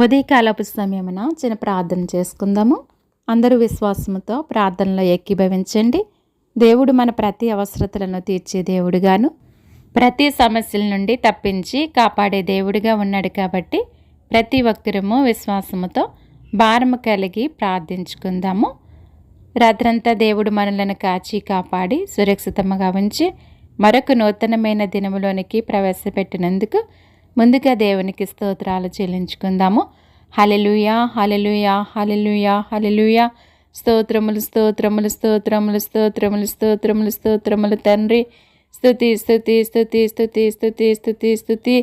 ఉదయకాలపు సమయమున చిన్న ప్రార్థన చేసుకుందాము. అందరూ విశ్వాసముతో ప్రార్థనలో ఎక్కిభవించండి దేవుడు మన ప్రతి అవసరతలను తీర్చే దేవుడుగాను ప్రతి సమస్యల నుండి తప్పించి కాపాడే దేవుడిగా ఉన్నాడు కాబట్టి ప్రతి ఒక్కరము విశ్వాసముతో భారము కలిగి ప్రార్థించుకుందాము. రాత్రంతా దేవుడు మనలను కాచి కాపాడి సురక్షితంగా ఉంచి మరొక నూతనమైన దినములోనికి ప్రవేశపెట్టినందుకు ముందుగా దేవునికి స్తోత్రాలు చెల్లించుకుందాము. హలెలుయా హలెలుయా హలెలుయా హలెలుయా స్తోత్రములు స్తోత్రములు స్తోత్రములు స్తోత్రములు స్తోత్రములు స్తోత్రములు తండ్రి. స్థుతి స్థుతి స్థుతి స్థుతి స్థుతి స్థుతి స్థుతి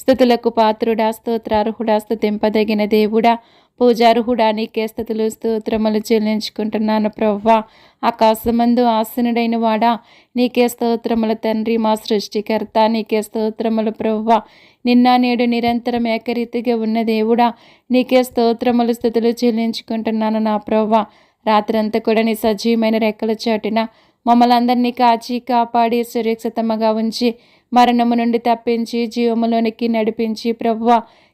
స్థుతులకు పాత్రుడా స్తోత్రార్హుడా స్థుతింపదగిన దేవుడా. పూజార్హుడానికి స్థుతులు స్తోత్రములు చెల్లించుకుంటున్నాను ప్రవ్వా. ఆకాశమందు ఆసనుడైన వాడా. నీకే స్తోత్రముల తండ్రి మా సృష్టికర్త. నీకే స్తోత్రములు ప్రవ్వా. నిన్న నేడు నిరంతరం ఏకరీతిగా ఉన్న దేవుడా. నీకే స్తోత్రములు స్థుతులు చెల్లించుకుంటున్నాను నా ప్రవ్వా. రాత్రంతా కూడా నీ సజీవమైన రెక్కల చాటిన మమ్మల్ని అందరినీ కాచి కాపాడి సురక్షితముగా ఉంచి మరణము నుండి తప్పించి జీవములోనికి నడిపించి ప్రవ్వ.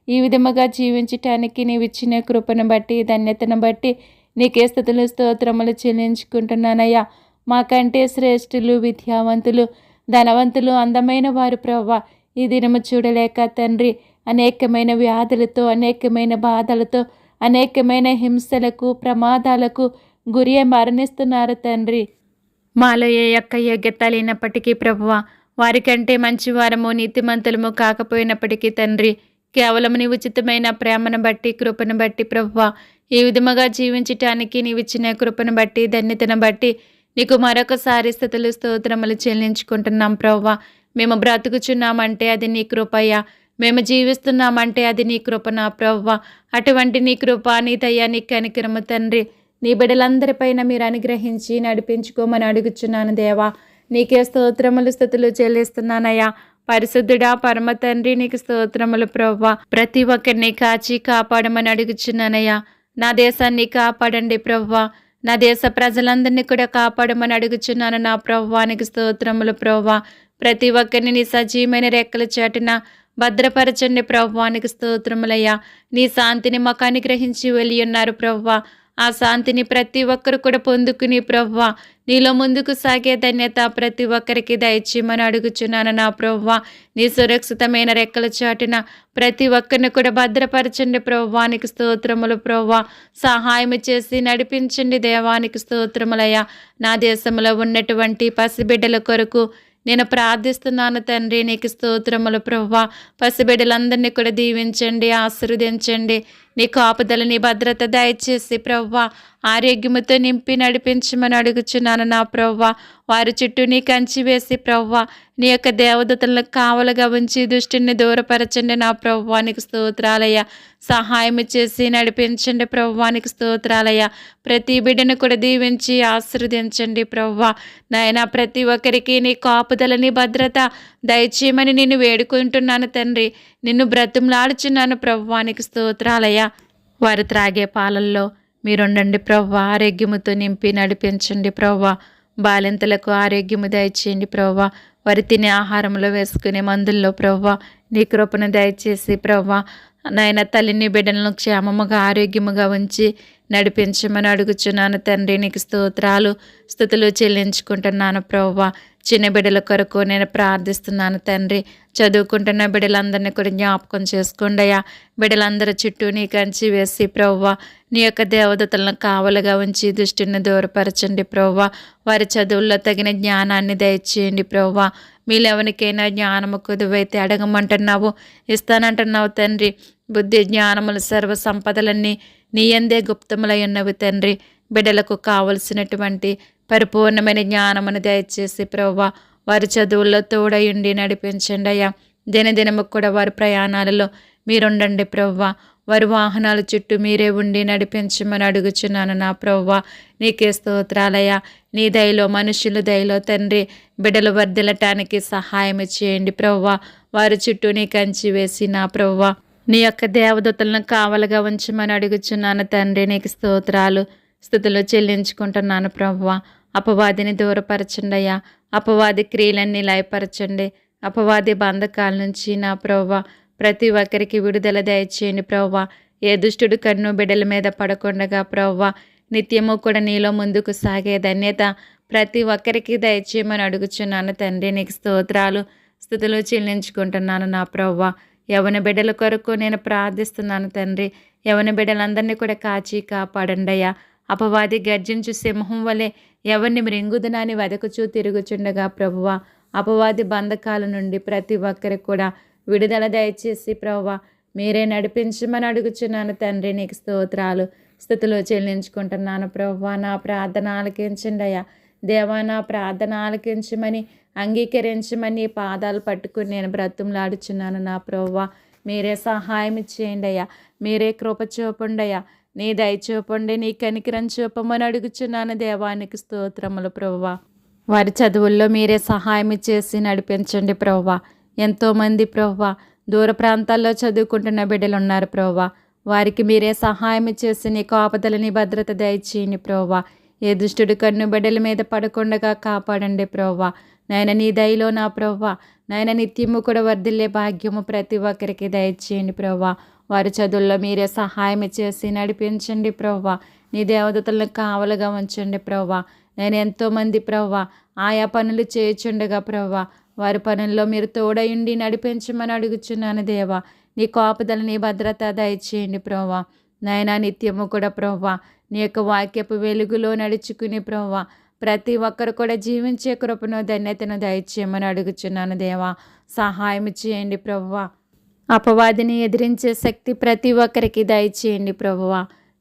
ఈ విధముగా జీవించటానికి నీవు ఇచ్చిన కృపను బట్టి ధన్యతను బట్టి నీకే స్థుతులు స్తోత్రములు చెల్లించుకుంటున్నానయ్యా. మాకంటే శ్రేష్ఠులు విద్యావంతులు ధనవంతులు అందమైన వారు ప్రవ్వ. ఈ దినము చూడలేక తండ్రి అనేకమైన వ్యాధులతో అనేకమైన బాధలతో అనేకమైన హింసలకు ప్రమాదాలకు గురి మరణిస్తున్నారు తండ్రి. మాలో ఏ యొక్క యోగ్యత లేనప్పటికీ ప్రభువ వారికంటే మంచివారము నీతిమంతులము కాకపోయినప్పటికీ తండ్రి కేవలం నీ ఉచితమైన ప్రేమను బట్టి కృపను బట్టి ప్రభువ ఈ విధముగా జీవించటానికి నీవిచ్చిన కృపను బట్టి ధన్యతను బట్టి నీకు మరొకసారి స్థితులు స్తోత్రములు చెల్లించుకుంటున్నాం ప్రవ్వ మేము బ్రతుకుచున్నామంటే అది నీ కృపయ్య మేము జీవిస్తున్నామంటే అది నీ కృప నా ప్రవ్వ అటువంటి నీ కృప నీ దయ్యా నీ కనికరము తండ్రి నీ బిడ్డలందరిపైన మీరు అనుగ్రహించి నడిపించుకోమని అడుగుచున్నాను దేవా. నీకే స్తోత్రములు స్థుతులు చెల్లిస్తున్నానయ్యా. పరిశుద్ధుడా పరమ తండ్రి నీకు స్తోత్రములు ప్రవ్వ. ప్రతి ఒక్కరిని కాచి కాపాడమని అడుగుచున్నానయ్యా. నా దేశాన్ని కాపాడండి ప్రవ్వా. నా దేశ ప్రజలందరినీ కూడా కాపాడమని అడుగుచున్నాను నా ప్రవ్వానికి స్తోత్రములు ప్రవ్వా. ప్రతి ఒక్కరిని నీ సజీవమైన రెక్కల చాటున భద్రపరచండి ప్రవ్వానికి స్తోత్రములయ్యా. నీ శాంతిని మాకు అనుగ్రహించి వెళ్ళి ఉన్నారు ప్రవ్వా. ఆ శాంతిని ప్రతి ఒక్కరు కూడా పొందుకుని ప్రవ్వ నీలో ముందుకు సాగే ధన్యత ప్రతి ఒక్కరికి దయచేయమని అడుగుచున్నాను నా ప్రవ్వ. నీ సురక్షితమైన రెక్కల చాటున ప్రతి ఒక్కరిని కూడా భద్రపరచండి ప్రవ్వానికి స్తోత్రములు ప్రవ్వ. సహాయం చేసి నడిపించండి దేవానికి స్తోత్రములయ్యా. నా దేశంలో ఉన్నటువంటి పసిబిడ్డల కొరకు నేను ప్రార్థిస్తున్నాను తండ్రి నీకు స్తోత్రములు ప్రవ్వ. పసిబిడ్డలందరినీ కూడా దీవించండి ఆశీర్వదించండి. నీ కాపుదలని భద్రత దయచేసి ప్రవ్వా. ఆరోగ్యముతో నింపి నడిపించమని అడుగుచున్నాను నా ప్రవ్వా. వారి చుట్టూ నీ కంచి వేసి ప్రవ్వా. నీ యొక్క దేవదతలను కావలుగా ఉంచి దృష్టిని దూరపరచండి నా ప్రవ్వానికి స్తోత్రాలయ్య. సహాయం చేసి నడిపించండి ప్రవ్వానికి స్తోత్రాలయ్య. ప్రతి బిడ్డను కూడా దీవించి ఆశీర్వదించండి ప్రవ్వా. నాయన ప్రతి ఒక్కరికి నీ కాపుదలని భద్రత దయచేయమని నేను వేడుకుంటున్నాను తండ్రి. నిన్ను బ్రతుమ్లాడుచున్నాను ప్రవ్వానికి స్తోత్రాలయ్యా. వారు త్రాగే పాలల్లో మీరుండండి ప్రవ్వ ఆరోగ్యముతో నింపి నడిపించండి ప్రవ్వ బాలింతలకు ఆరోగ్యము దయచేయండి ప్రవ్వ వారి తినే ఆహారంలో వేసుకునే మందుల్లో ప్రవ్వ నీ కృపను దయచేసి ప్రవ్వ నాయన తల్లిని బిడ్డలను క్షేమముగా ఆరోగ్యముగా ఉంచి నడిపించమని అడుగుచున్నాను తండ్రి. నీకు స్తోత్రాలు స్థుతులు చెల్లించుకుంటున్నాను ప్రవ్వ చిన్న బిడ్డల కొరకు నేను ప్రార్థిస్తున్నాను తండ్రి. చదువుకుంటున్న బిడ్డలందరినీ కూడా జ్ఞాపకం చేసుకోండి అయ్యా. బిడ్డలందరి చుట్టూ నీ కంచి వేసి ప్రవ్వ నీ యొక్క దేవదతలను కావలుగా ఉంచి దృష్టిని దూరపరచండి ప్రవ్వ. వారి చదువుల్లో తగిన జ్ఞానాన్ని దయచేయండి ప్రవ్వ. మీలెవరికైనా జ్ఞానము కుదువైతే అడగమంటున్నావు ఇస్తానంటున్నావు తండ్రి. బుద్ధి జ్ఞానములు సర్వ సంపదలన్నీ నీ ఎందే గుప్తములై ఉన్నవి తండ్రి. బిడ్డలకు కావలసినటువంటి పరిపూర్ణమైన జ్ఞానమును దయచేసి ప్రవ్వ వారి చదువుల్లో తోడయుండి నడిపించండి అయ్యా. దినదినము కూడా వారి ప్రయాణాలలో మీరుండండి ప్రవ్వ. వారి వాహనాల చుట్టూ మీరే ఉండి నడిపించమని అడుగుచున్నాను నా ప్రవ్వ. నీకే స్తోత్రాలయ నీ దయలో మనుషులు దయలో తండ్రి బిడ్డలు వర్దిలటానికి సహాయం చేయండి ప్రవ్వ. వారి చుట్టూ నీ కంచి వేసి నా ప్రవ్వ. నీ యొక్క దేవదూతలను కావలగా ఉంచమని అడుగుచున్నాను తండ్రి నీకు స్తోత్రాలు. స్థుతులు చెల్లించుకుంటున్నాను ప్రవ్వ అపవాదిని దూరపరచండయ్యా. అపవాది క్రియలన్నీ లయపరచండి. అపవాది బంధకాల నుంచి నా ప్రవ్వ ప్రతి ఒక్కరికి విడుదల దయచేయండి ప్రవ్వ ఏ దుష్టుడు కన్ను బిడ్డల మీద పడకుండగా ప్రవ్వ నిత్యము కూడా నీలో ముందుకు సాగే ధన్యత ప్రతి ఒక్కరికి దయచేయమని అడుగుచున్నాను తండ్రి. నీకు స్తోత్రాలు స్థుతులు చెల్లించుకుంటున్నాను నా ప్రవ్వ యవన బిడ్డల కొరకు నేను ప్రార్థిస్తున్నాను తండ్రి. యవన బిడ్డలందరినీ కూడా కాచి కాపాడండి అయ్యా అపవాది గర్జించు సింహం వలె ఎవరిని మృంగుదనాన్ని వెదకుచూ తిరుగుచుండగా ప్రభువ అపవాది బంధకాల నుండి ప్రతి ఒక్కరికి కూడా విడుదల దయచేసి ప్రభువ మీరే నడిపించమని అడుగుచున్నాను తండ్రి నీకు స్తోత్రాలు. స్థుతిలో చెల్లించుకుంటున్నాను ప్రభువ నా ప్రార్థన ఆలకించండి అయ్యా. దేవా నా ప్రార్థన ఆలకించమని అంగీకరించమని పాదాలు పట్టుకుని నేను బ్రతుములాడుచున్నాను నా ప్రభువ. మీరే సహాయం ఇచ్చేయండి అయ్యా. మీరే కృప చూపండి అయ్యా. నీ దయ చూపండి నీ కనికిరం చూపమని అడుగుచున్నాను దేవానికి స్తోత్రములు ప్రభువ. వారి చదువుల్లో మీరే సహాయం చేసి నడిపించండి ప్రవ్వ ఎంతోమంది ప్రవ్వ దూర ప్రాంతాల్లో చదువుకుంటున్న బిడ్డలు ఉన్నారు ప్రవ్వ వారికి మీరే సహాయం చేసి నీ కాపదలని భద్రత దయచేయండి ప్రవ్వ ఏ దుష్టుడు కన్ను బిడ్డల మీద పడకుండగా కాపాడండి ప్రవ్వ నాయన నీ దయలో నా ప్రవ్వ నాయన నిత్యము కూడా వర్ధిల్లే భాగ్యము ప్రతి ఒక్కరికి దయచేయండి ప్రవ్వ వారి చదువుల్లో మీరే సహాయం చేసి నడిపించండి ప్రవ్వ. నీ దేవదతలను కావలుగా ఉంచండి ప్రవ్వ. నేను ఎంతోమంది ప్రవ్వ. ఆయా పనులు చేయుచుండగా ప్రవ్వ. వారి పనుల్లో మీరు తోడయుండి నడిపించమని అడుగుచున్నాను దేవా. నీ కాపుదల నీ భద్రత దయచేయండి ప్రవ్వ. నాయన నిత్యము కూడా ప్రవ్వ. నీ యొక్క వాక్యపు వెలుగులో నడుచుకుని ప్రవ్వ. ప్రతి ఒక్కరు కూడా జీవించే కృపను ధన్యతను దయచేయమని అడుగుచున్నాను దేవా. సహాయం చేయండి ప్రవ్వా. అపవాదిని ఎదిరించే శక్తి ప్రతి ఒక్కరికి దయచేయండి ప్రభువ.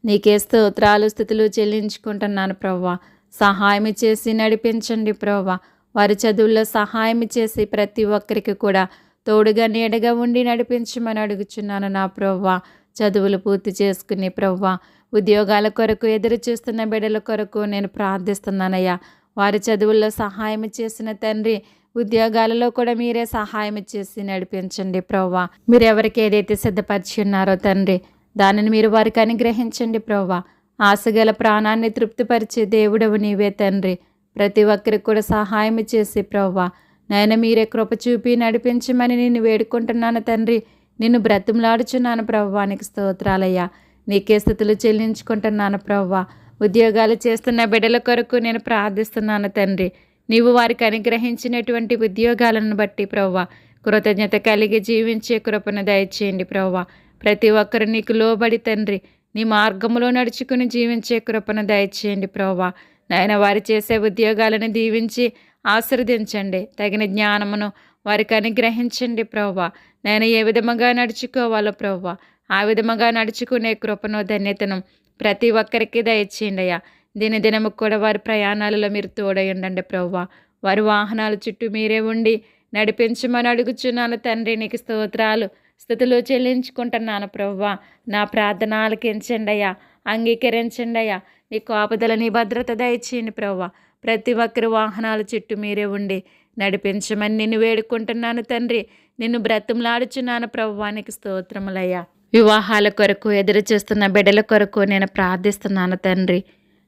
నీకే స్తోత్రాలు స్థితులు చెల్లించుకుంటున్నాను ప్రభువ. సహాయం చేసి నడిపించండి ప్రభువ. వారి చదువుల్లో సహాయం చేసి ప్రతి ఒక్కరికి కూడా తోడుగా నీడగా ఉండి నడిపించమని అడుగుచున్నాను నా ప్రవ్వ చదువులు పూర్తి చేసుకుని ప్రవ్వ ఉద్యోగాల కొరకు ఎదురు చూస్తున్న బిడ్డల కొరకు నేను ప్రార్థిస్తున్నానయ్యా. వారి చదువుల్లో సహాయం చేసిన తండ్రి ఉద్యోగాలలో కూడా మీరే సహాయం చేసి నడిపించండి ప్రవ్వా. మీరు ఎవరికి ఏదైతే సిద్ధపరిచి ఉన్నారో తండ్రి దానిని మీరు వారికి అనుగ్రహించండి ప్రవ్వా. ఆశగల ప్రాణాన్ని తృప్తిపరిచే దేవుడవు నీవే తండ్రి. ప్రతి ఒక్కరికి కూడా సహాయం చేసి ప్రవ్వా. నాయన మీరే కృప చూపి నడిపించమని నేను వేడుకుంటున్నాను తండ్రి. నిన్ను బ్రతిమలాడుచున్నాను ప్రవ్వానికి స్తోత్రాలయ్యా. నీకే స్థితులు చెల్లించుకుంటున్నాను ప్రవ్వా. ఉద్యోగాలు చేస్తున్న బిడ్డల కొరకు నేను ప్రార్థిస్తున్నాను తండ్రి. నీవు వారికి అనుగ్రహించినటువంటి ఉద్యోగాలను బట్టి ప్రవ్వ. కృతజ్ఞత కలిగి జీవించే కృపను దయచేయండి ప్రవ్వ. ప్రతి ఒక్కరు నీకు లోబడి తండ్రి. నీ మార్గంలో నడుచుకుని జీవించే కృపను దయచేయండి ప్రవ్వ. నాయన వారు చేసే ఉద్యోగాలను దీవించి ఆశీర్వదించండి. తగిన జ్ఞానమును వారికి అనుగ్రహించండి ప్రవ్వ. నేను ఏ విధముగా నడుచుకోవాలో ప్రవ్వ. ఆ విధముగా నడుచుకునే కృపను ధన్యతను ప్రతి ఒక్కరికి దయచేయండి అయ్యా. దినదినము కూడా వారి ప్రయాణాలలో మీరు తోడై ఉండండి ప్రవ్వ. వారి వాహనాల చుట్టూ మీరే ఉండి నడిపించమని అడుగుచున్నాను తండ్రి నీకు స్తోత్రాలు. స్థుతులు చెల్లించుకుంటున్నాను ప్రవ్వ. నా ప్రార్థన ఆలకించండి అయ్యా. అంగీకరించండి అయ్యా. నీ కాపుదల నీ భద్రత దయచేయండి ప్రవ్వ. ప్రతి ఒక్కరి వాహనాల చుట్టూ మీరే ఉండి నడిపించమని నిన్ను వేడుకుంటున్నాను తండ్రి. నిన్ను బ్రతంలాడుచున్నాను ప్రవ్వానికి స్తోత్రములయ్యా వివాహాల కొరకు ఎదురు చూస్తున్న బిడ్డల కొరకు నేను ప్రార్థిస్తున్నాను తండ్రి.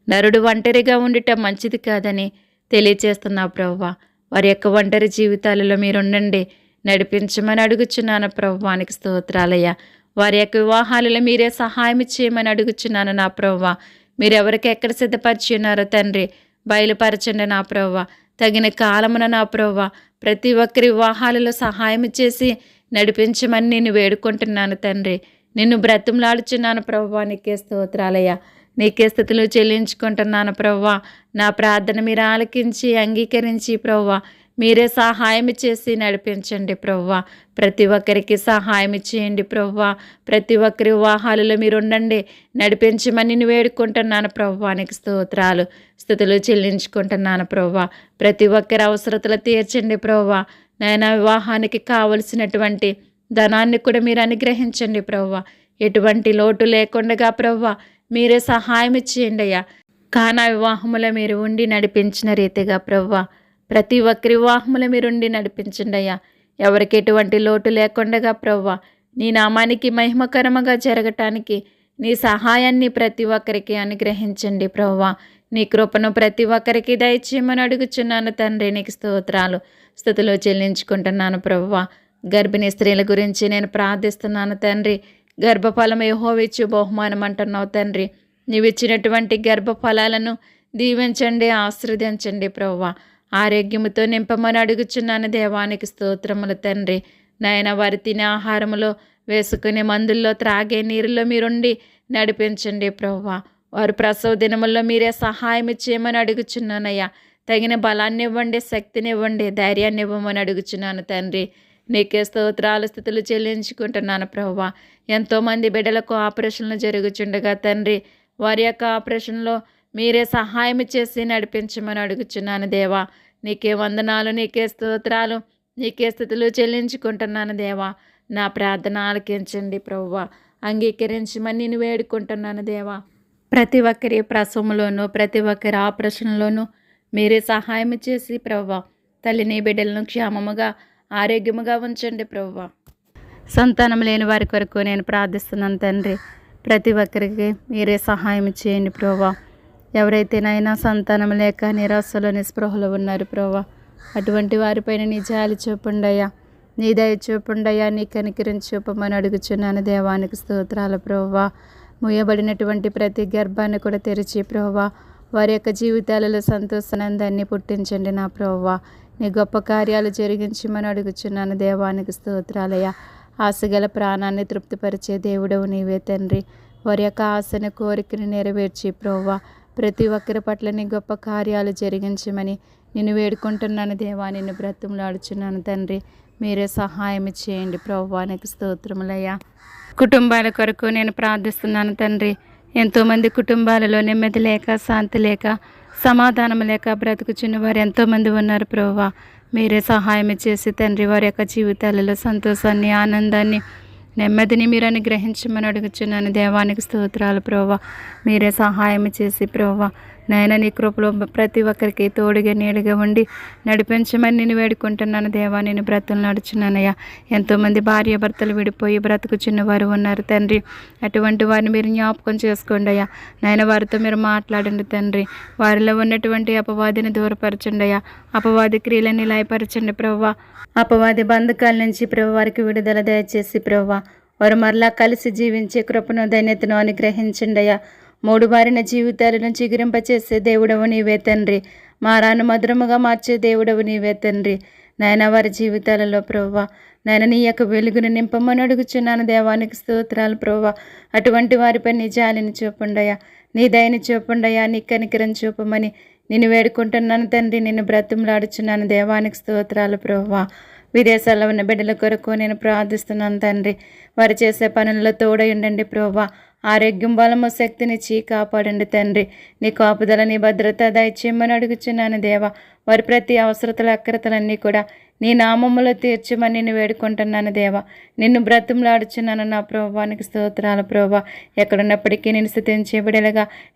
నరుడు ఒంటరిగా ఉండటం మంచిది కాదని తెలియచేస్తున్నావు ప్రవ్వ. వారి యొక్క ఒంటరి జీవితాలలో మీరుండండి నడిపించమని అడుగుచున్నాను ప్రవ్వానికి స్తోత్రాలయ్య. వారి యొక్క వివాహాలలో మీరే సహాయం చేయమని అడుగుచున్నాను నా ప్రవ్వ. మీరెవరికి ఎక్కడ సిద్ధపరిచి ఉన్నారో తండ్రి బయలుపరచండి నా ప్రవ్వ. తగిన కాలమున నా ప్రవ్వ ప్రతి ఒక్కరి వివాహాలలో సహాయం చేసి నడిపించమని నేను వేడుకుంటున్నాను తండ్రి. నిన్ను బ్రతంలాడుచున్నాను ప్రవ్వానికే స్తోత్రాలయ్య. నీకే స్థితిలో చెల్లించుకుంటున్నాను ప్రవ్వా. నా ప్రార్థన మీరు ఆలకించి అంగీకరించి ప్రవ్వా. మీరే సహాయం చేసి నడిపించండి ప్రవ్వా. ప్రతి ఒక్కరికి సహాయం చేయండి ప్రవ్వా. ప్రతి ఒక్కరి వివాహాలలో మీరు ఉండండి. నడిపించమని నేను వేడుకుంటున్నాను ప్రవ్వానికి స్తోత్రాలు స్థుతులు చెల్లించుకుంటున్నాను ప్రవ్వా. ప్రతి ఒక్కరి అవసరతలు తీర్చండి ప్రవ్వా. నాయన వివాహానికి కావలసినటువంటి ధనాన్ని కూడా మీరు అనుగ్రహించండి ప్రవ్వా. ఎటువంటి లోటు లేకుండా ప్రవ్వా. మీరే సహాయం ఇచ్చేయండి అయ్యా. కానా వివాహముల మీరు ఉండి నడిపించిన రీతిగా ప్రవ్వా ప్రతి ఒక్కరి వివాహములో మీరు ఉండి నడిపించండి అయ్యా. ఎవరికి ఎటువంటి లోటు లేకుండా ప్రవ్వా నీ నామానికి మహిమకరముగా జరగటానికి నీ సహాయాన్ని ప్రతి ఒక్కరికి అనుగ్రహించండి ప్రవ్వా. నీ కృపను ప్రతి ఒక్కరికి దయచేయమని అడుగుచున్నాను తండ్రి నీకు స్తోత్రాలు. స్థుతిలో చెల్లించుకుంటున్నాను ప్రవ్వా. గర్భిణీ స్త్రీల గురించి నేను ప్రార్థిస్తున్నాను తండ్రి. గర్భఫలం యెహోవిచ్చు బహుమానం అంటున్నావు తండ్రి. నీవిచ్చినటువంటి గర్భఫలాలను దీవించండి ఆశ్రదించండి ప్రవ్వ. ఆరోగ్యముతో నింపమని అడుగుచున్నాను దేవానికి స్తోత్రములు తండ్రి. నాయన వారి తినే ఆహారములో వేసుకునే మందుల్లో త్రాగే నీరులో మీరుండి నడిపించండి ప్రవ్వ. వారు ప్రసవ దినముల్లో మీరే సహాయం చేయమని అడుగుచున్నానయ్యా. తగిన బలాన్ని ఇవ్వండి శక్తిని ఇవ్వండి ధైర్యాన్ని ఇవ్వమని అడుగుచున్నాను తండ్రి. నీకే స్తోత్రాలు స్థితులు చెల్లించుకుంటున్నాను ప్రవ్వా ఎంతోమంది బిడ్డలకు ఆపరేషన్లు జరుగుచుండగా తండ్రి వారి యొక్క ఆపరేషన్లో మీరే సహాయం చేసి నడిపించమని అడుగుచున్నాను దేవా. నీకే వందనాలు నీకే స్తోత్రాలు నీకే స్థితులు చెల్లించుకుంటున్నాను దేవా. నా ప్రార్థన ఆలకించండి ప్రభువ. అంగీకరించమని నేను వేడుకుంటున్నాను దేవా. ప్రతి ఒక్కరి ప్రసవంలోనూ ప్రతి ఒక్కరి ఆపరేషన్లోనూ మీరే సహాయం చేసి ప్రభా తల్లిని బిడ్డలను క్షేమముగా ఆరోగ్యముగా ఉంచండి ప్రభువ. సంతానం లేని వారి కొరకు నేను ప్రార్థిస్తున్నాను తండ్రి. ప్రతి ఒక్కరికి మీరే సహాయం చేయండి ప్రభా ఎవరైతేనైనా సంతానం లేక నిరాశలో నిస్పృహలో ఉన్నారు ప్రభా అటువంటి వారిపైన నీ జాలి చూపుండయ్యా. నీ దయ చూపుండయ్యా. నీ కనికరం చూపమని అడుగుచున్నాను దేవానికి స్తోత్రాల ప్రోవా ముయ్యబడినటువంటి ప్రతి గర్భాన్ని కూడా తెరిచి ప్రోవా వారి యొక్క జీవితాలలో సంతోషానందాన్ని పుట్టించండి నా ప్రోవా నీ గొప్ప కార్యాలు జరిగించమని అడుగుచున్నాను. దేవానికి స్తోత్రాలయ్యా. ఆశగల ప్రాణాన్ని తృప్తిపరిచే దేవుడవు నీవే తండ్రి. వారి యొక్క ఆశను కోరికను నెరవేర్చి ప్రోవా ప్రతి ఒక్కరి పట్ల నీ గొప్ప కార్యాలు జరిగించమని నేను వేడుకుంటున్నాను. దేవా నిన్ను బ్రతుములాడుచున్నాను తండ్రి. మీరే సహాయం చేయండి ప్రభువానికి స్తోత్రములయ్యా. కుటుంబాల కొరకు నేను ప్రార్థిస్తున్నాను తండ్రి. ఎంతోమంది కుటుంబాలలో నెమ్మది లేక శాంతి లేక సమాధానం లేక బ్రతుకుచున్న వారు ఎంతోమంది ఉన్నారు ప్రభా మీరే సహాయం చేసి తండ్రి వారి యొక్క జీవితాలలో సంతోషాన్ని ఆనందాన్ని నెమ్మదిని మీరు అనుగ్రహించమని అడుగుచున్నాను. దేవానికి స్తోత్రాలు ప్రోవా మీరే సహాయం చేసి ప్రోవా నాయన నీ కృపలో ప్రతి ఒక్కరికి తోడుగా నీడుగా ఉండి నడిపించమని నేను వేడుకుంటున్నాను. దేవా నేను బ్రతులు నడుచున్నానయ్యా. ఎంతోమంది భార్య భర్తలు విడిపోయి బ్రతుకు చిన్నవారు ఉన్నారు తండ్రి. అటువంటి వారిని మీరు జ్ఞాపకం చేసుకోండి అయ్యా. నాయన వారితో మీరు మాట్లాడండి తండ్రి. వారిలో ఉన్నటువంటి అపవాదిని దూరపరచండి అయ్యా. అపవాది క్రియలని లయపరచండి ప్రవ్వా. అపవాది బంధకాల నుంచి ప్రభు వారికి విడుదల దయచేసి ప్రవ్వా. వారు మరలా కలిసి జీవించే కృపను ధన్యతను అనుగ్రహించండి అయ్యా. మూడు బారిన జీవితాలను చిగురింపచేసే దేవుడవు నీవే తండ్రి. మారాను మధురముగా మార్చే దేవుడవు నీవే తండ్రి. నాయన వారి జీవితాలలో ప్రోవా నాయన నీ యొక్క వెలుగును నింపమని అడుగుచున్నాను. దేవానికి స్తోత్రాలు ప్రభా అటువంటి వారిపై నీ జాలిని చూపండయా. నీ దయని చూపండయా. నీ కనికరం చూపమని నేను వేడుకుంటున్నాను తండ్రి. నిన్ను బ్రతుములాడుచున్నాను. దేవానికి స్తోత్రాలు ప్రభా విదేశాల్లో ఉన్న బిడ్డల కొరకు నేను ప్రార్థిస్తున్నాను తండ్రి. వారు చేసే పనుల్లో తోడై ఉండండి ప్రోవా ఆరోగ్యం బలము శక్తినిచ్చి కాపాడండి తండ్రి. నీ కాపుదల నీ భద్రత దయచేయమని అడుగుచున్నాను దేవా. వారి ప్రతి అవసరతల అక్రతలన్నీ కూడా నీ నామములో తీర్చమని నేను వేడుకుంటున్నాను దేవా. నిన్ను బ్రతంలాడుచున్నాను నా ప్రభావానికి స్తోత్రాల ప్రభా ఎక్కడున్నప్పటికీ నేను స్థుతించే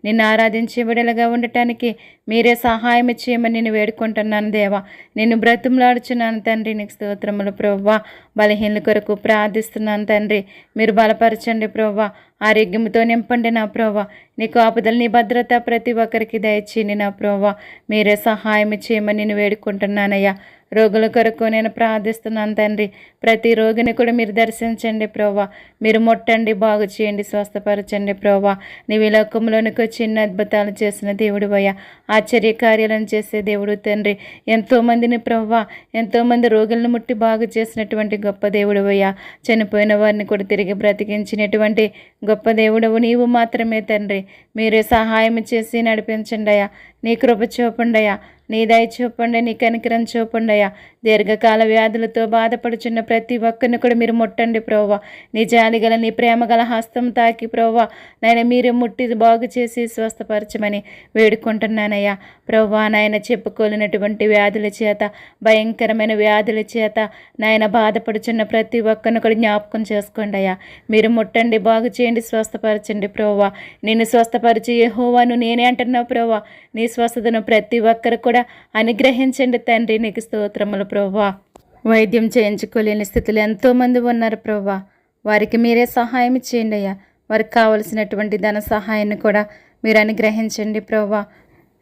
నిన్ను ఆరాధించే ఉండటానికి మీరే సహాయం చేయమని నేను వేడుకుంటున్నాను దేవా. నిన్ను బ్రతంలాడుచున్నాను తండ్రి నీకు స్తోత్రములు ప్రభా బలహీనల కొరకు ప్రార్థిస్తున్నాను తండ్రి మీరు బలపరచండి ప్రభా ఆరోగ్యంతో నింపండి నా ప్రభా నీకు ఆపదలు నీ భద్రత ప్రతి ఒక్కరికి దయచేయండి నా ప్రభా మీరే సహాయం చేయమని నేను వేడుకుంటున్నానయ్యా. రోగుల కొరకు నేను ప్రార్థిస్తున్నాను తండ్రి. ప్రతి రోగిని కూడా మీరు దర్శించండి ప్రోవా మీరు ముట్టండి బాగు చేయండి స్వస్థపరచండి ప్రోవా నీవు ఈ లోకంలోనికి చిన్న అద్భుతాలు చేసిన దేవుడు అయ్యా. ఆశ్చర్య కార్యాలను చేసే దేవుడు తండ్రి. ఎంతోమందిని ప్రోవా ఎంతోమంది రోగులను ముట్టి బాగు చేసినటువంటి గొప్ప దేవుడు అయ్యా. చనిపోయిన వారిని కూడా తిరిగి బ్రతికించినటువంటి గొప్ప దేవుడవు నీవు మాత్రమే తండ్రి. మీరే సహాయం చేసి నడిపించండి అయ్యా. నీ కృప చూపండియా నీ దయ చూపండి నీ కనికరం అయ్యా దీర్ఘకాల వ్యాధులతో బాధపడుచున్న ప్రతి ఒక్కరిని కూడా మీరు ముట్టండి ప్రోవా నీ జాలి గల నీ ప్రేమ గల హస్తం తాకి ప్రోవా నాయన మీరు ముట్టి బాగు చేసి స్వస్థపరచమని వేడుకుంటున్నానయ్యా. ప్రోవా నాయన చెప్పుకోలేనటువంటి వ్యాధుల చేత భయంకరమైన వ్యాధుల చేత నాయన బాధపడుచున్న ప్రతి ఒక్కరిని కూడా జ్ఞాపకం చేసుకోండి అయ్యా మీరు ముట్టండి బాగు చేయండి స్వస్థపరచండి ప్రోవా నేను స్వస్థపరిచి హోవాను నేనే అంటున్నావు ప్రోవా నీ స్వస్థతను ప్రతి ఒక్కరు కూడా అనుగ్రహించండి తండ్రి. నీకు స్తోత్రములు ప్రభా వైద్యం చేయించుకోలేని స్థితిలో ఎంతోమంది ఉన్నారు ప్రభా వారికి మీరే సహాయం చేయండి అయ్యా. వారికి కావలసినటువంటి ధన సహాయాన్ని కూడా మీరు అనుగ్రహించండి ప్రభా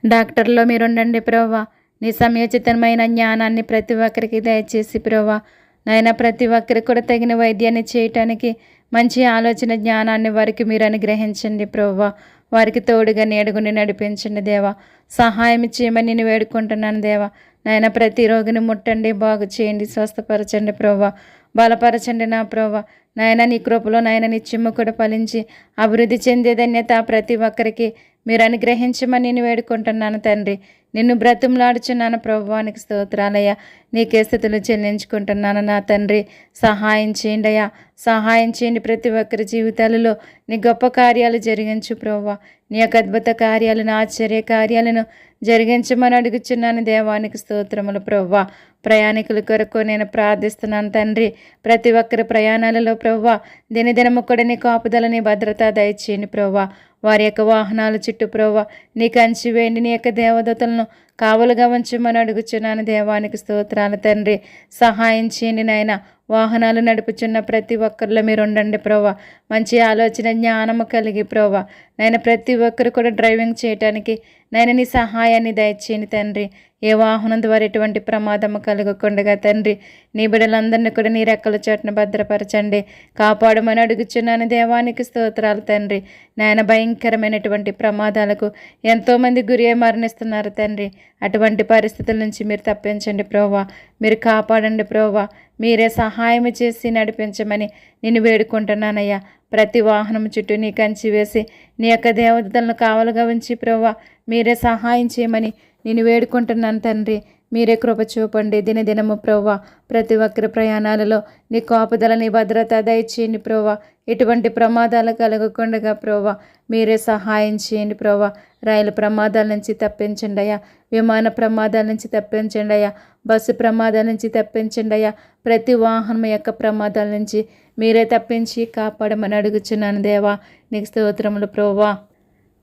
డాక్టర్లో మీరు ఉండండి నీ సమయోచితమైన జ్ఞానాన్ని ప్రతి ఒక్కరికి దయచేసి ప్రభా నాయన ప్రతి ఒక్కరికి కూడా తగిన వైద్యాన్ని చేయటానికి మంచి ఆలోచన జ్ఞానాన్ని వారికి మీరు అనుగ్రహించండి ప్రభా వారికి తోడుగా నీడగుండి నడిపించండి దేవా. సహాయం చేయమని నేను వేడుకుంటున్నాను దేవా. నాయన ప్రతి రోగిని ముట్టండి బాగు చేయండి స్వస్థపరచండి ప్రభా బలపరచండి నా ప్రభా నాయన నీ కృపలో నాయన నీ చిమ్మ కూడా ఫలించి అభివృద్ధి చెందే ధన్యత ప్రతి ఒక్కరికి. మీరు అనుగ్రహించమని నేను వేడుకుంటున్నాను తండ్రి. నిన్ను బ్రతిమలాడుచున్నాను ప్రభువానికి స్తోత్రాలయ్యా. నీకే స్థితులు చెల్లించుకుంటున్నాను నా తండ్రి. సహాయం చేయండి అయ్యా. సహాయం చేయండి ప్రతి ఒక్కరి జీవితాలలో. నీ గొప్ప కార్యాలు జరిగించు ప్రభువా. నీ యొక్క అద్భుత కార్యాలను ఆశ్చర్య కార్యాలను జరిగించమని అడుగుచున్నాను దేవానికి స్తోత్రములు ప్రవ్వా ప్రయాణికుల కొరకు నేను ప్రార్థిస్తున్నాను తండ్రి. ప్రతి ఒక్కరి ప్రయాణాలలో ప్రవ్వా దినదినము కూడా నీ కాపుదలని భద్రత దయచేయండి ప్రవ్వా వారి యొక్క వాహనాల చుట్టూ ప్రోవ నీ కంచి నీ యొక్క దేవదతలను కావలుగా ఉంచమని అడుగుచున్నాను. దేవానికి స్తోత్రాలు తండ్రి. సహాయం చేయండి నాయన. వాహనాలు నడుపుచున్న ప్రతి ఒక్కరిలో మీరు ఉండండి ప్రోవా మంచి ఆలోచన జ్ఞానము కలిగి ప్రోవ నేను ప్రతి ఒక్కరు కూడా డ్రైవింగ్ చేయటానికి నేను నీ సహాయాన్ని దయచేయండి తండ్రి. ఏ వాహనం ద్వారా ఎటువంటి ప్రమాదము కలగకుండా తండ్రి నీ బిడ్డలందరినీ కూడా నీ రెక్కల చోటును భద్రపరచండి. కాపాడమని అడుగుచున్నాను దేవానికి స్తోత్రాలు తండ్రి. నాయన భయంకరమైనటువంటి ప్రమాదాలకు ఎంతోమంది గురి మరణిస్తున్నారు తండ్రి. అటువంటి పరిస్థితుల నుంచి మీరు తప్పించండి ప్రోవా మీరు కాపాడండి ప్రోవా మీరే సహాయం చేసి నడిపించమని నేను వేడుకుంటున్నానయ్యా. ప్రతి వాహనం చుట్టూ నీ కంచి వేసి నీ యొక్క దేవతలను కావలుగా ఉంచి ప్రోవా మీరే సహాయం చేయమని నేను వేడుకుంటున్నాను తండ్రి. మీరే కృప చూపండి. దినదినము ప్రవ్వ ప్రతి ఒక్కరి ప్రయాణాలలో నీ కాపుదల నీ భద్రత దయచేయండి ప్రవ్వ. ఎటువంటి ప్రమాదాలు కలగకుండా ప్రవ్వ మీరే సహాయం చేయండి ప్రవ్వ. రైలు ప్రమాదాల నుంచి తప్పించండి అయ్యా. విమాన ప్రమాదాల నుంచి తప్పించండి అయ్యా. బస్సు ప్రమాదాల నుంచి తప్పించండి అయ్యా. ప్రతి వాహనం యొక్క ప్రమాదాల నుంచి మీరే తప్పించి కాపాడమని అడుగుచున్నాను దేవా. నీకు స్తోత్రములు ప్రోవా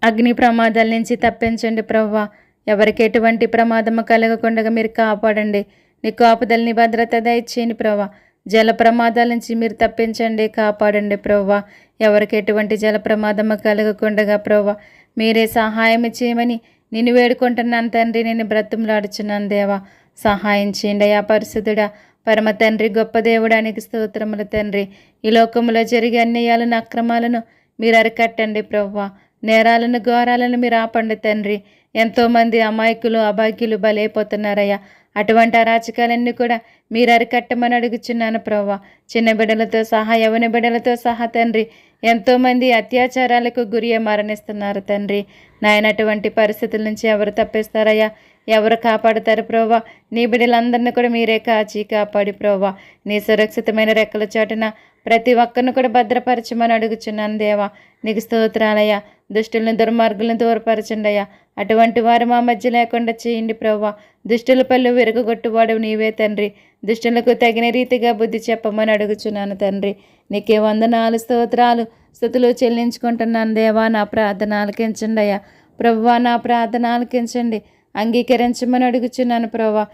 అగ్ని ప్రమాదాల నుంచి తప్పించండి ప్రవ్వా. ఎవరికి ఎటువంటి ప్రమాదము కలగకుండా మీరు కాపాడండి. నీ కాపుదలని భద్రత దయచేయండి ప్రవ్వా. జల ప్రమాదాల నుంచి మీరు తప్పించండి కాపాడండి ప్రవ్వా. ఎవరికి ఎటువంటి జల ప్రమాదము కలగకుండా ప్రవ్వా. మీరే సహాయం చేయమని నేను వేడుకుంటున్నాను తండ్రి నేను బ్రతుములాడుచున్నాను దేవా. సహాయం చేయండి అయా పరిశుద్ధుడా. పరమ తండ్రి గొప్ప దేవుడానికి స్తోత్రముల తండ్రి. ఈ లోకములో జరిగే అన్యాయాలను అక్రమాలను మీరు అరికట్టండి ప్రవ్వా. నేరాలను ఘోరాలను మీరు ఆపండి తండ్రి. ఎంతోమంది అమాయకులు అభాగ్యులు బలైపోతున్నారయ్యా. అటువంటి అరాచకాలన్నీ కూడా మీరు అరికట్టమని అడుగుచున్నాను ప్రవ్వా. చిన్న బిడ్డలతో సహా యవన బిడ్డలతో సహా తండ్రి ఎంతోమంది అత్యాచారాలకు గురి మరణిస్తున్నారు తండ్రి. నాయన అటువంటి పరిస్థితుల నుంచి ఎవరు తప్పిస్తారయ్యా? ఎవరు కాపాడుతారు ప్రోవా నీ బిడ్డలందరినీ కూడా మీరే కాచి కాపాడి ప్రోవా నీ సురక్షితమైన రెక్కల చాటున ప్రతి ఒక్కరిని కూడా భద్రపరచమని అడుగుచున్నాను దేవా. నీకు స్తోత్రాలయ్యా. దుష్టులను దుర్మార్గులను దూరపరచండి అయ్యా అటువంటి వారు మా మధ్య లేకుండా చేయండి ప్రోవా దుష్టుల పళ్ళు విరగొట్టువాడు నీవే తండ్రి. దుష్టులకు తగిన రీతిగా బుద్ధి చెప్పమని అడుగుచున్నాను తండ్రి. నీకే వందనాలు స్తోత్రాలు. స్థుతులు చెల్లించుకుంటున్నాను దేవా నా ప్రార్థన ఆలకించండి అయ్యా. ప్రభువా నా ప్రార్థన ఆలకించండి అంగీకరించమని అడుగుచున్నాను ప్రభా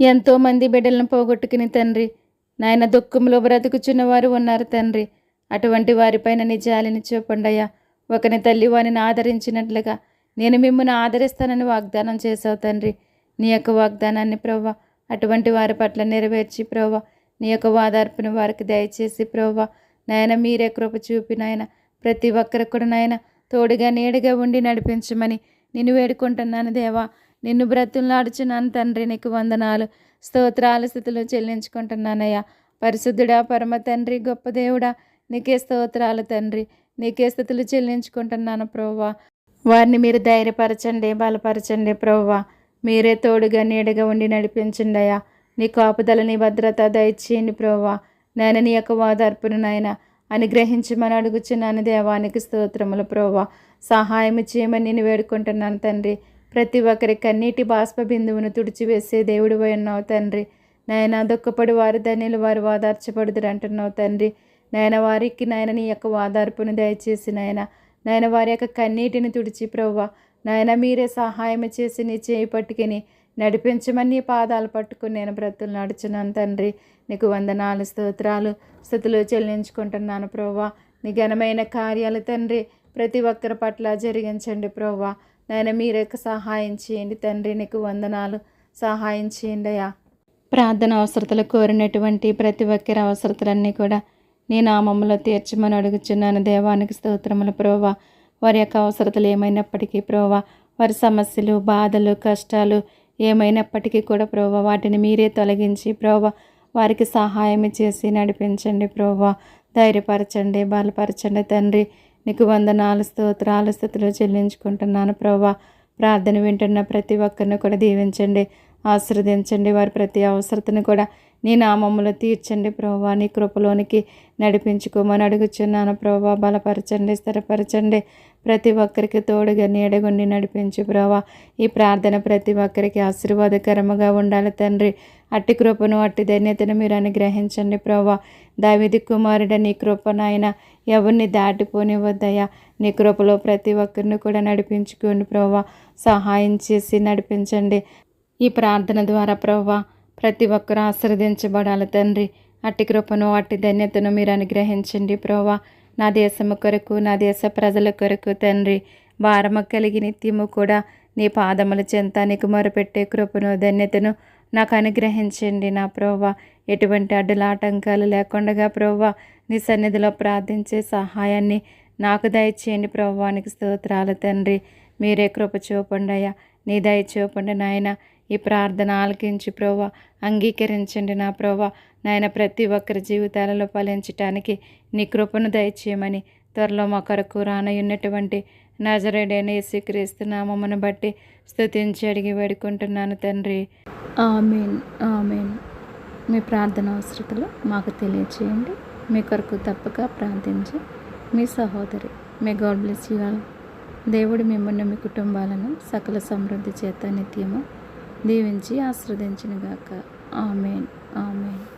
ఎంతోమంది బిడ్డలను పోగొట్టుకుని తండ్రి. నాయన దుఃఖంలో బ్రతుకుచున్న వారు ఉన్నారు తండ్రి. అటువంటి వారిపైన నిజాలిని చూపండయ్యా ఒకని తల్లి వారిని ఆదరించినట్లుగా నేను మిమ్మల్ని ఆదరిస్తానని వాగ్దానం చేసావు తండ్రి. నీ యొక్క వాగ్దానాన్ని ప్రభా అటువంటి వారి పట్ల నెరవేర్చి ప్రోవా నీ యొక్క వాదార్పుని వారికి దయచేసి ప్రోవా నాయన మీరే కృప చూపి నాయన ప్రతి ఒక్కరికి కూడా నాయన తోడుగా నీడగా ఉండి నడిపించమని నిన్ను వేడుకుంటున్నాను దేవా. నిన్ను బ్రతులాడుచున్నాను తండ్రి నీకు వందనాలు. స్తోత్రాల స్థితిలో చెల్లించుకుంటున్నానయ్యా. పరిశుద్ధుడా పరమ తండ్రి గొప్ప దేవుడా నీకే స్తోత్రాలు తండ్రి నీకే స్థితులు చెల్లించుకుంటున్నాను ప్రోవా వారిని మీరు ధైర్యపరచండి బలపరచండి ప్రోవా మీరే తోడుగా నీడగా ఉండి నడిపించండి అయ్యా. నీ కాపుదల నీ భద్రత దయచేయండి ప్రోవా నేను నీ యొక్క వాదార్పును నాయన అనుగ్రహించమని అడుగుచున్నాను దేవానికి స్తోత్రములు ప్రోవా సహాయం చేయమని నేను వేడుకుంటున్నాను తండ్రి. ప్రతి ఒక్కరి కన్నీటి బాష్ప బిందువును తుడిచివేసే దేవుడు ఉన్నావు తండ్రి. నాయన దుఃఖపడి వారు ధన్యులు వారు వాదార్చబడుదురు అంటున్నావు తండ్రి. నాయన వారికి నాయన నీ యొక్క వాదార్పును దయచేసి నాయన. నాయన వారి యొక్క కన్నీటిని తుడిచి ప్రవ్వ. నాయన మీరే సహాయం చేసి నీ చేయి పట్టుకుని నడిపించమని పాదాలు పట్టుకుని నేను బ్రతులు నడుచున్నాను తండ్రి. నీకు వందనాలు స్తోత్రాలు స్థుతులు చెల్లించుకుంటున్నాను ప్రోవా నీ ఘనమైన కార్యాలు తండ్రి ప్రతి ఒక్కరి పట్ల జరిగించండి ప్రోవా నాయన మీరే సహాయం చేయండి తండ్రి. నీకు వందనాలు సహాయం చేయండి అయ్యా. ప్రార్థన అవసరతలు కోరినటువంటి ప్రతి ఒక్కరి అవసరతలన్నీ కూడా నీ నామంలో తీర్చమని అడుగుచున్నాను దేవానికి స్తోత్రములు ప్రోవా వారి యొక్క అవసరతలు ఏమైనప్పటికీ ప్రోవా వారి సమస్యలు బాధలు కష్టాలు ఏమైనప్పటికీ కూడా ప్రోవా వాటిని మీరే తొలగించి ప్రోవా వారికి సహాయం చేసి నడిపించండి ప్రోవా ధైర్యపరచండి బలపరచండి తండ్రి. నీకు వందనాలు స్తోత్రాలు స్థుతులు చెల్లించుకుంటున్నాను ప్రభా ప్రార్థన వింటున్న ప్రతి ఒక్కరిని కూడా దీవించండి ఆశ్రదించండి వారి ప్రతి అవసరతను కూడా నీ నామములు తీర్చండి ప్రభావ నీ కృపలోనికి నడిపించుకోమని అడుగుచున్నాను ప్రభావ బలపరచండి స్థిరపరచండి. ప్రతి ఒక్కరికి తోడుగా నీడగొండి నడిపించు ప్రభావ ఈ ప్రార్థన ప్రతి ఒక్కరికి ఆశీర్వాదకరముగా ఉండాలి తండ్రి. అట్టి కృపను అట్టి ధన్యతను మీరు అనుగ్రహించండి ప్రభా. దావిది కుమారుడ నీ కృప నాయన ఎవరిని దాటిపోనివద్దయ్యా నీ కృపలో ప్రతి ఒక్కరిని కూడా నడిపించుకోండి ప్రభావ సహాయం చేసి నడిపించండి. ఈ ప్రార్థన ద్వారా ప్రవ్వా ప్రతి ఒక్కరూ ఆశీర్వదించబడాలి తండ్రి. అట్టి కృపను అట్టి ధన్యతను మీరు అనుగ్రహించండి ప్రోవా నా దేశము కొరకు నా దేశ ప్రజల కొరకు తండ్రి. భారము కలిగి నిత్యము కూడా నీ పాదముల చెంత నీకు మొరపెట్టే కృపను ధన్యతను నాకు అనుగ్రహించండి నా ప్రోవా ఎటువంటి అడ్డులాటంకాలు లేకుండా ప్రోవా నీ సన్నిధిలో ప్రార్థించే సహాయాన్ని నాకు దయచేయండి ప్రోవానికి స్తోత్రాలు తండ్రి. మీరే కృప చూపండి అయ్యా. నీ దయ చూపండి నాయన. ఈ ప్రార్థన ఆలకించి ప్రోవా అంగీకరించండి నా ప్రోవా నాయన ప్రతి ఒక్కరి జీవితాలలో ఫలించటానికి నీ కృపను దయచేయమని త్వరలో మా కొరకు రానయున్నటువంటి నజరేడైన యేసుక్రీస్తు నామమును బట్టి స్థుతించి అడిగి వేడుకుంటున్నాను తండ్రి. ఆమెన్. ఆమెన్. మీ ప్రార్థన అవసరతలు మాకు తెలియచేయండి. మీ కొరకు తప్పక ప్రార్థించి మీ సహోదరి మీ గాడ్ బ్లెస్ యూ ఆల్. దేవుడు మిమ్మల్ని మీ కుటుంబాలను సకల సమృద్ధి చేత నిత్యము దీవించి ఆశ్రదించినగాక. ఆమెన్. ఆమెన్.